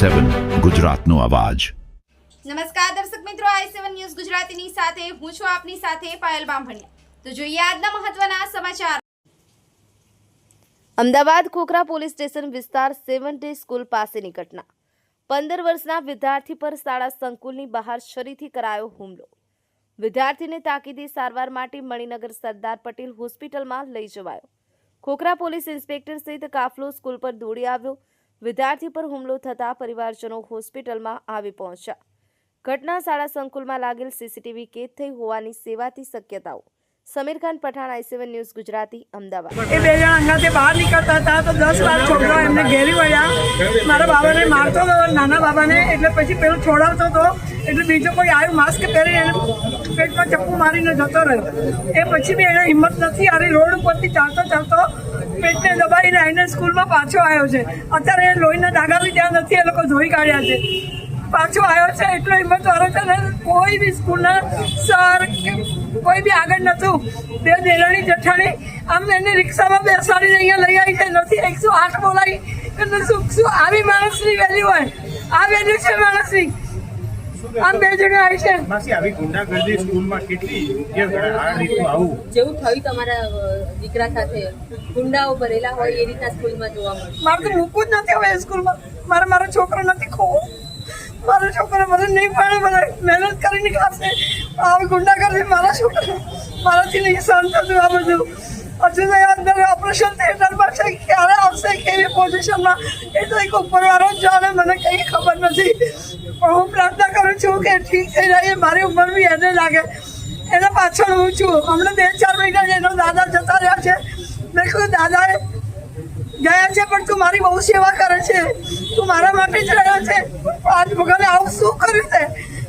સેવન ગુજરાતનો અવાજ. નમસ્કાર દર્શક મિત્રો, આઈ સેવન ન્યૂઝ ગુજરાતીની સાથે હું છું આપની સાથે પાયલ બામભણિયા. તો જોઈએ આજના મહત્વના સમાચાર. અમદાવાદ ખોખરા પોલીસ સ્ટેશન વિસ્તાર સેવન ડે સ્કૂલ પાસેની ઘટના. પંદર વર્ષના વિદ્યાર્થી પર શાળા સંકુલની બહાર છરીથી કરાયો હુમલો. વિદ્યાર્થીને તાકીદે સારવાર માટે મણિનગર સરદાર પટેલ હોસ્પિટલમાં લઈ જવાયો. ખોખરા પોલીસ ઇન્સ્પેક્ટર સહિત કાફલો સ્કૂલ પર દોડી આવ્યો. વિદ્યાર્થી પર હુમલો થતા પરિવારજનો હોસ્પિટલમાં આવી પહોંચ્યા. ઘટના શાળા સંકુલમાં લાગેલ સીસીટીવી કેદ થઈ હોવાની સેવાથી શક્યતાઓ Samir Khan Pathan, I seven news, Gujarati, Ahmedabad. એ બે જણા અંગાથી બહાર નીકળતા હતા તો દસ વાર છોકરાઓ એમને ઘેરી વળ્યા. મારા બાબાને મારતો હતો નાના બાબાને, એટલે પછી પેલું છોડાવતો હતો એટલે બીજો કોઈ આવ્યું માસ્ક પહેરી એને પેટમાં ચપ્પુ મારીને જતો રહ્યો. એ પછી બી એને હિંમત નથી આવી રોડ ઉપરથી ચાલતો ચાલતો પેટને દબાઈને આવીને સ્કૂલમાં પાછો આવ્યો છે. અત્યારે લોહીના ડાઘા બી ત્યાં નથી, એ લોકો ધોઈ કાઢ્યા છે. પાછો આવ્યો છે એટલો હિંમત વાળો છે ને કોઈ બી સ્કૂલના સર કોઈ બી આગળ નતું બે દેરાણી જઠાણી આમ એને રિક્ષામાં બેસાડીને અહીંયા લઈ આવી છે નથી એકસો આઠ બોલાવી. એટલે શું શું આવી માણસની વેલ્યુ હોય? આ વેલ્યુ છે માણસની. આમ બે જણા આવી છે. માસી આવી ગુંડાગર્દી સ્કૂલમાં કેટલી યોગ્ય આ રીતનું આવું? જેવું થયું તમારા દીકરા સાથે. ગુંડાઓ ભરેલા હોય એ રીતના સ્કૂલમાં જોવા મારે તો મૂકવું જ નથી હવે સ્કૂલમાં. મારે મારો છોકરો નથી ખોવો. મારો છોકરો મને નહીં પાડે, મને મહેનત કરીને ખાશે આવી ગુંડાગર્દી મારા છોકરા મારાથી નહીં સહન થતું આ બધું. હજુ તો અંદર ઓપરેશન થિયેટરમાં છે, ક્યારે આવશે, કેવી પોઝિશનમાં એ તો એક ઉપરવાળો જ જાણે, મને કંઈ ખબર નથી. પણ હું પ્રાર્થના કરું છું કે ઠીક થઈ જાય મારી ઉંમર બી એને લાગે. એના પાછળ હું છું. હમણાં બે ચાર મહિના એનો દાદા જતા રહ્યા છે. મેં કહ્યું દાદાએ ગયા છે પણ તું મારી બહુ સેવા કરે છે તું મારા માટે જ રહ્યો છે પણ આજ ભગવાને આવું શું કર્યું છે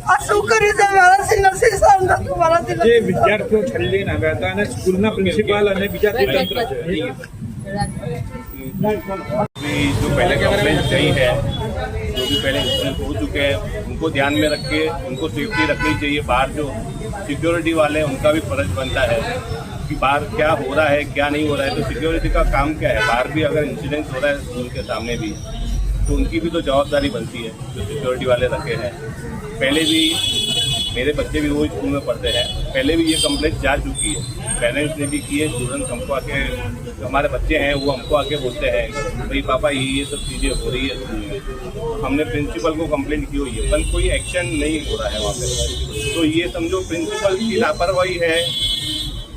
આ શું કર્યું છે મારાથી નથી સહન થતું મારાથી જે નથી સહન. વિદ્યાર્થીઓ છરી લઈને આવ્યા હતા અને સ્કૂલના પ્રિન્સિપાલ અને બીજા કોઈ તંત્ર છે अभी जो पहले कंप्लेंट गई है जो भी पहले इंसिडेंट हो चुके हैं उनको ध्यान में रख के उनको सेफ्टी रखनी चाहिए बाहर जो सिक्योरिटी वाले हैं उनका भी फर्ज बनता है कि बाहर क्या हो रहा है, क्या नहीं हो रहा है तो सिक्योरिटी का काम क्या है? बाहर भी अगर इंसिडेंट हो रहा है स्कूल के सामने भी तो उनकी भी तो जवाबदारी बनती है, जो सिक्योरिटी वाले रखे हैं। पहले भी मेरे बच्चे भी वो स्कूल में पढ़ते हैं। पहले भी ये कंप्लेंट जा चुकी है। पेरेंट्स ने भी की है स्टूडेंट्स हमको आके, जो हमारे बच्चे हैं, वो हमको आके बोलते हैं, भाई पापा, ये ये सब चीज़ें हो रही है स्कूल में। हमने प्रिंसिपल को कंप्लेंट की हुई है, पर कोई एक्शन नहीं हो रहा है वहाँ पे। तो ये समझो प्रिंसिपल की लापरवाही है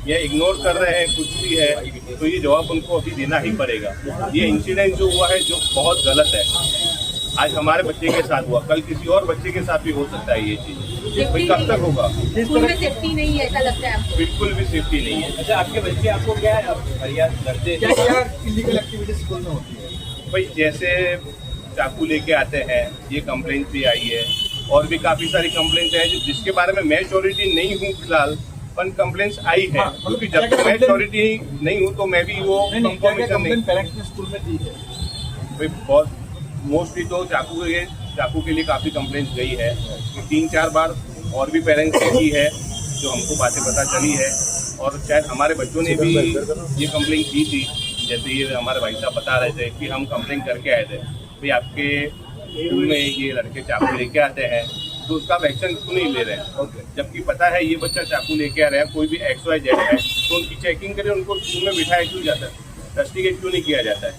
या इग्नोर कर रहे हैं कुछ भी है तो ये जवाब उनको अभी देना ही पड़ेगा। ये इंसिडेंट जो हुआ है जो बहुत गलत है आज हमारे बच्चे के साथ हुआ कल किसी और बच्चे के साथ भी हो सकता है ये चीज़। भाई कब तक होगा? स्कूल में सेफ्टी नहीं है ऐसा लगता है बिल्कुल भी सेफ्टी नहीं है। अच्छा आपके बच्चे आपको क्या फरियाद करते हैं? क्या क्या इलीगल एक्टिविटी स्कूल में होती है? भाई जैसे चाकू लेके आते हैं ये कंप्लेंट भी आई है और भी काफ़ी सारी कंप्लेंट है जिसके बारे में मैं श्योरिटी नहीं हूँ फ़िलहाल। पर कंप्लेंट्स आई है। हाँ, क्योंकि जब तक मैं श्योरिटी नहीं हूँ तो मैं भी वो नहीं नहीं कंफर्मेशन कंप्लेंट स्कूल में दी है? बहुत मोस्टली तो चाकू के चाकू के लिए काफ़ी कंप्लेंट्स गई है। तीन चार बार और भी पेरेंट्स ने की है जो हमको बातें पता चली है। और शायद हमारे बच्चों ने भी ये कंप्लेंट की थी जैसे ये हमारे भाई साहब बता रहे थे कि हम कंप्लेंट करके आए थे। भाई आपके स्कूल में ये लड़के चाकू लेके आते हैं तो उसका आप एक्शन क्यों नहीं ले रहे हैं जबकि पता है ये बच्चा चाकू लेके आ रहा है कोई भी एक्स वाई जेड है तो उनकी चेकिंग करें उनको स्कूल में बिठाया क्यों जाता है इन्वेस्टिगेट क्यों नहीं किया जाता है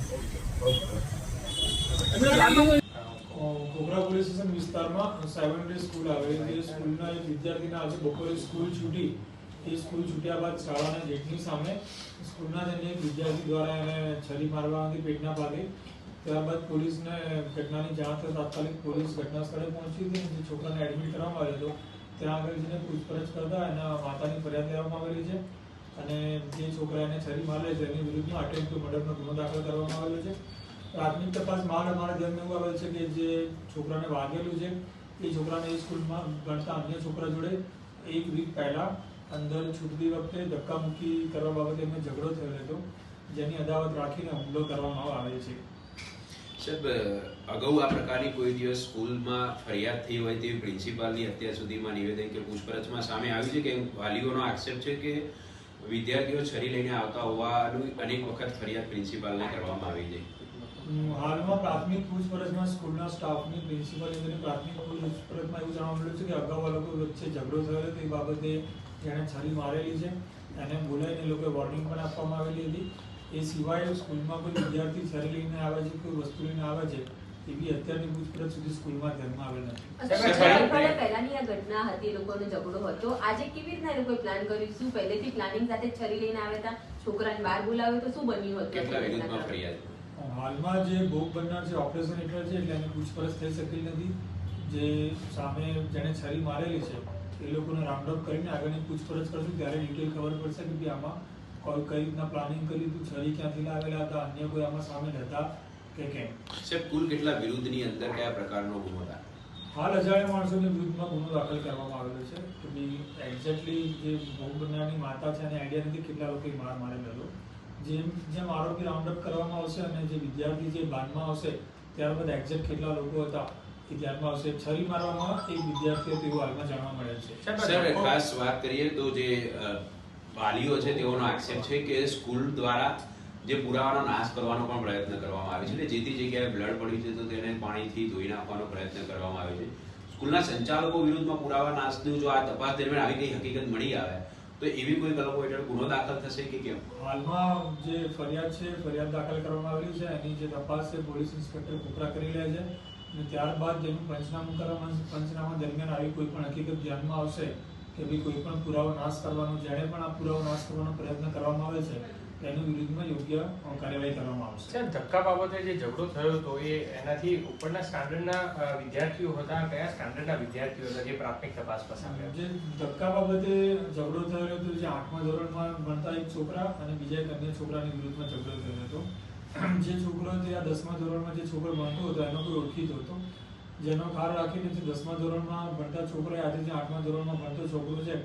કોબરા પોલીસ સ્ટેશન વિસ્તારમાં સેવન ડે સ્કૂલ આવેલી છે સ્કૂલના એક વિદ્યાર્થીને આજે બપોરે સ્કૂલ છૂટી એ સ્કૂલ છૂટ્યા બાદ શાળાના ગેટની સામે સ્કૂલના જ અન્ય એક વિદ્યાર્થી દ્વારા એને છરી મારવાથી પેટના ભાગે ત્યારબાદ પોલીસને ઘટનાની જાણ થતાં તાત્કાલિક પોલીસ ઘટના સ્થળે પહોંચી હતી જે છોકરાને એડમિટ કરવામાં આવ્યો હતો, ત્યાં આગળ જઈને પૂછપરછ કરતા એના માતાની ફરિયાદ લેવામાં આવેલી છે અને જે છોકરા એને છરી મારે છે, એની વિરુદ્ધમાં અટેમ્પ ટુ મર્ડરનો ગુનો દાખલ કરવામાં આવેલો છે. પ્રાથમિક તપાસ માલ અમારા ધ્યાનમાં એવું આવેલ છે કે જે છોકરાને વાગેલું છે, એ છોકરાને એ સ્કૂલમાં ભણતા અન્ય છોકરા જોડે એક વીક પહેલાં અંદર છૂટતી વખતે ધક્કામુક્કી કરવા બાબતે એમને ઝઘડો થયેલો હતો, જેની અદાવત રાખીને હુમલો કરવામાં આવે છે. સાહેબ, અગાઉ આ પ્રકારની કોઈ દિવસ સ્કૂલમાં ફરિયાદ થઈ હોય તેવી પ્રિન્સિપાલની અત્યાર સુધીમાં નિવેદન કે પૂછપરછમાં સામે આવ્યું છે કે વાલીઓનો આક્ષેપ છે કે વિદ્યાર્થીઓ છરી લઈને આવતા હોવાનું અનેક વખત ફરિયાદ પ્રિન્સિપાલને કરવામાં આવી છે? હાલમાં પ્રાથમિક પૂછપરછમાં સ્કૂલના સ્ટાફની પ્રિન્સિપલ પ્રાથમિક પૂછપરછમાં એવું જાણવા મળ્યું છે કે અગાઉ લોકો વચ્ચે ઝઘડો થયો તે બાબતે જેણે છરી મારેલી છે. એને બોલાવીને લોકોએ વોર્નિંગ પણ આપવામાં આવેલી હતી. એ સિવાય સ્કૂલમાં કોઈ વિદ્યાર્થી છરી લઈને આવે છે કોઈ વસ્તુ લઈને આવે છે એવી અત્યારની પૂછપરછ સુધી સ્કૂલમાં ધ્યાનમાં આવેલ નથી. પહેલાની આ ઘટના હતી એ લોકોનો ઝઘડો હતો. આજે કેવી રીતના એ લોકોએ પ્લાન કર્યું? શું પહેલેથી પ્લાનિંગ સાથે છરી લઈને આવ્યા હતા? છોકરાને બહાર બોલાવ્યો તો શું બન્યું હતું? કેટલા આ ફરિયાદ હાલમાં જે ભોગ બનનાર જે ઓપરેશન હેઠળ છે એટલે એની પૂછપરછ થઈ શકી નથી. જે સામે જેણે છરી મારેલી છે એ લોકોને રાઉન્ડ અપ કરીને આગળની પૂછપરછ કરશું. ત્યારે ડિટેલ ખબર પડશે કે ભઈ આમાં કોઈ કઈ રીતના પ્લાનિંગ કર્યું હતું છરી ક્યાંથી લાવેલા હતા અન્ય કોઈ આમાં સામેલ હતા કે કેમ સાહેબ કુલ કેટલા વિરુદ્ધની અંદર કયા પ્રકારનો ગુનો હતા હાલ અજાણ્યા માણસોની વિરુદ્ધમાં ગુનો દાખલ કરવામાં આવેલો છે કે બી એક્ઝેક્ટલી જે ભોગ માતા છે એને આઈડિયા નથી કેટલા લોકોએ માર મારેલો હતો જેમ જેમ આરોપી રાઉન્ડ અપ કરવામાં આવશે અને જે વિદ્યાર્થી જે બાનમાં આવશે ત્યારબાદ એક્ઝેક્ટ કેટલા લોકો હતા ધ્યાનમાં આવશે છરી મારવામાં એક વિદ્યાર્થી હતો એવું હાલમાં જાણવા મળે છે ખાસ વાત કરીએ તો જે વાલીઓ છે, તેઓનો આક્ષેપ છે કે સ્કૂલ દ્વારા જે પુરાવાનો નાશ કરવાનો પણ પ્રયત્ન કરવામાં આવે છે એટલે જે જગ્યાએ બ્લડ પડ્યું છે તો તેને પાણીથી ધોઈ નાખવાનો પ્રયત્ન કરવામાં આવે છે. સ્કૂલના સંચાલકો વિરુદ્ધમાં પુરાવા નાશનું જો આ તપાસ દરમિયાન આવી કઈ હકીકત મળી આવે, તો એવી કોઈ કલમો હેઠળ ગુનો દાખલ થશે કે કેમ? હાલમાં જે ફરિયાદ છે, ફરિયાદ દાખલ કરવામાં આવેલી છે, એની જે તપાસ છે, પોલીસ ઇન્સ્પેક્ટર કોપરા કરી રહ્યા છે. અને ત્યારબાદ જેનું પંચનામું કરવામાં પંચનામા દરમિયાન આવી કોઈ પણ હકીકત ધ્યાનમાં આવશે કે ભાઈ કોઈ પણ પુરાવો નાશ કરવાનો જેણે પણ આ પુરાવો નાશ કરવાનો પ્રયત્ન કરવામાં આવે છે તેની વિરુદ્ધમાં યોગ્ય કાર્યવાહી કરવામાં આવશે. સર ધક્કા બાબતે જે ઝઘડો થયો હતો એ એનાથી ઉપરના સ્ટાન્ડર્ડના વિદ્યાર્થીઓ હતા કયા સ્ટાન્ડર્ડના વિદ્યાર્થીઓ હતા જે પ્રાથમિક તપાસ પસાર જે ધક્કા બાબતે ઝઘડો થયો હતો જે આઠમા ધોરણમાં ભણતા એક છોકરા અને બીજા એક અન્ય છોકરાની વિરુદ્ધમાં ઝઘડો થયો હતો. જે છોકરો તે આ દસમા ધોરણમાં જે છોકરો ભણતો હતો એનો કોઈ ઓળખીતો હતો. જેનો ખાર રાખીને જે દસમા ધોરણમાં ભણતા છોકરાએ આજે જે આઠમા ધોરણમાં ભણતો છોકરો છે